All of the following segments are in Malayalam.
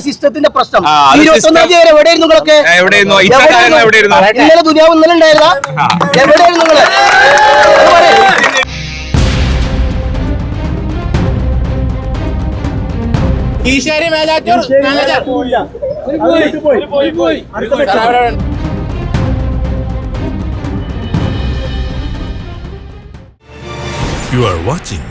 സിസ്റ്റത്തിന്റെ പ്രശ്നം. ഇരുപത്തൊന്നാം തീയതി വരെ എവിടെയായിരുന്നു നിങ്ങളൊക്കെ? ഇന്നലെ ദുനിയാവ് ഇന്നലെ ഉണ്ടായിരുന്നാ? എവിടെയായിരുന്നു നിങ്ങൾ. Eswari Melattur manager You are watching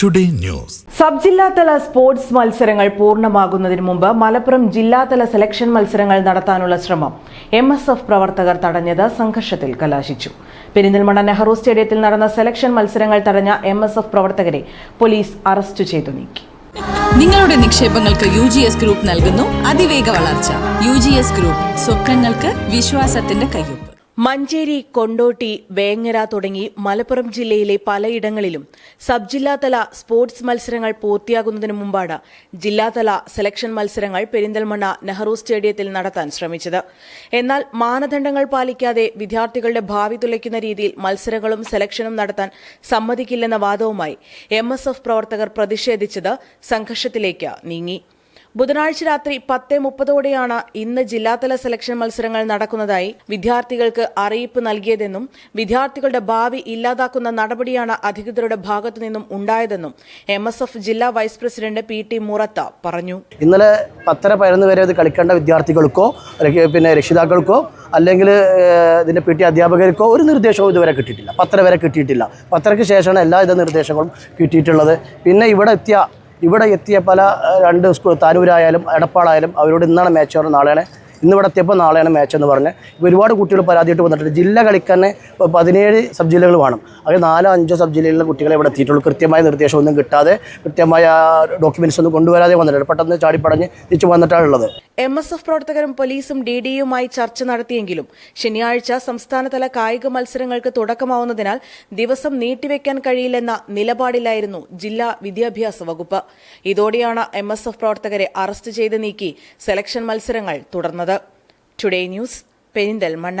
Today news sub ജില്ലാതല സ്പോർട്സ് മത്സരങ്ങൾ പൂർണമാകുന്നതിന് മുമ്പ് മലപ്പുറം ജില്ലാതല സെലക്ഷൻ മത്സരങ്ങൾ നടത്താനുള്ള ശ്രമം എം എസ് എഫ് പ്രവർത്തകർ തടഞ്ഞത് സംഘർഷത്തിൽ കലാശിച്ചു. പെരിന്തൽമണ്ണ നെഹ്റു സ്റ്റേഡിയത്തിൽ നടന്ന സെലക്ഷൻ മത്സരങ്ങൾ തടഞ്ഞ എം എസ് എഫ് പ്രവർത്തകരെ പോലീസ് അറസ്റ്റ് ചെയ്തു നീക്കി. നിങ്ങളുടെ നിക്ഷേപങ്ങൾക്ക് യു ജി എസ് ഗ്രൂപ്പ് നൽകുന്നു അതിവേഗ വളർച്ച. യു ജി എസ് ഗ്രൂപ്പ് സ്വപ്നങ്ങൾക്ക് വിശ്വാസത്തിന്റെ കയ്യൊപ്പ്. മഞ്ചേരി കൊണ്ടോട്ടി വേങ്ങര തുടങ്ങി മലപ്പുറം ജില്ലയിലെ പലയിടങ്ങളിലും സബ് ജില്ലാതല സ്പോർട്സ് മത്സരങ്ങൾ പൂർത്തിയാകുന്നതിന് മുമ്പാണ് ജില്ലാതല സെലക്ഷൻ മത്സരങ്ങൾ പെരിന്തൽമണ്ണ നെഹ്റു സ്റ്റേഡിയത്തിൽ നടത്താൻ ശ്രമിച്ചത്. എന്നാൽ മാനദണ്ഡങ്ങൾ പാലിക്കാതെ വിദ്യാർത്ഥികളുടെ ഭാവി തുലയ്ക്കുന്ന രീതിയിൽ മത്സരങ്ങളും സെലക്ഷനും നടത്താൻ സമ്മതിക്കില്ലെന്ന വാദവുമായി എം പ്രവർത്തകർ പ്രതിഷേധിച്ചത് സംഘർഷത്തിലേക്ക് നീങ്ങി. ബുധനാഴ്ച രാത്രി പത്ത് മുപ്പതോടെയാണ് ഇന്ന് ജില്ലാതല സെലക്ഷൻ മത്സരങ്ങൾ നടക്കുന്നതായി വിദ്യാർത്ഥികൾക്ക് അറിയിപ്പ് നൽകിയതെന്നും വിദ്യാർത്ഥികളുടെ ഭാവി ഇല്ലാതാക്കുന്ന നടപടിയാണ് അധികൃതരുടെ ഭാഗത്തുനിന്നും ഉണ്ടായതെന്നും എം എസ് എഫ് ജില്ലാ വൈസ് പ്രസിഡന്റ് പി ടി മുറത്ത പറഞ്ഞു. ഇന്നലെ പത്തര പതിനൊന്ന് വരെ ഇത് കളിക്കേണ്ട വിദ്യാർത്ഥികൾക്കോ പിന്നെ രക്ഷിതാക്കൾക്കോ അല്ലെങ്കിൽ ഇതിന്റെ പി ടി അധ്യാപകർക്കോ ഒരു നിർദ്ദേശവും ഇതുവരെ കിട്ടിയിട്ടില്ല. പത്തര വരെ കിട്ടിയിട്ടില്ല. പത്തരയ്ക്ക് ശേഷമാണ് എല്ലാവിധ നിർദ്ദേശങ്ങളും കിട്ടിയിട്ടുള്ളത്. പിന്നെ ഇവിടെ എത്തിയ ഇവിടെ എത്തിയ പല രണ്ട് സ്കൂൾ താനൂരായാലും എടപ്പാളായാലും അവരോട് ഇന്നാണ് മാച്ച് നാളെയാണ് ഇന്ന് ഇവിടെ എത്തിയപ്പോൾ നാളെയാണ് മാച്ച് എന്ന് പറഞ്ഞ്. ഇപ്പോൾ ഒരുപാട് കുട്ടികൾ പരാതിയായിട്ട് വന്നിട്ടുണ്ട്. ജില്ല കളിക്കാൻ ഇപ്പോൾ പതിനേഴ് സബ് ജില്ലകൾ വേണം. അത് നാലോ അഞ്ചോ സബ് ജില്ലകളിലെ കുട്ടികളെ ഇവിടെ എത്തിയിട്ടുള്ളൂ കൃത്യമായ നിർദ്ദേശമൊന്നും കിട്ടാതെ കൃത്യമായ ഡോക്യുമെന്റ്സ് ഒന്നും കൊണ്ടുവരാതെ വന്നിട്ടുണ്ട്. പെട്ടെന്ന് ചാടിപ്പടഞ്ഞ് തിരിച്ചു വന്നിട്ടാണുള്ളത് എം എസ് എഫ് പ്രവർത്തകരും പോലീസും ഡി ഡിയുമായി ചർച്ച നടത്തിയെങ്കിലും ശനിയാഴ്ച സംസ്ഥാനതല കായിക മത്സരങ്ങൾക്ക് തുടക്കമാവുന്നതിനാൽ ദിവസം നീട്ടിവെക്കാൻ കഴിയില്ലെന്ന നിലപാടിലായിരുന്നു ജില്ലാ വിദ്യാഭ്യാസ വകുപ്പ്. ഇതോടെയാണ് എം പ്രവർത്തകരെ അറസ്റ്റ് ചെയ്ത് നീക്കി സെലക്ഷൻ മത്സരങ്ങൾ തുടർന്നത്. Today news Perinthalmanna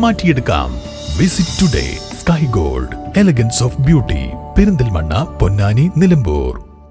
മാറ്റിയെടുക്കാം. Visit today sky gold elegance of beauty Perinthalmanna Ponnani Nilambur.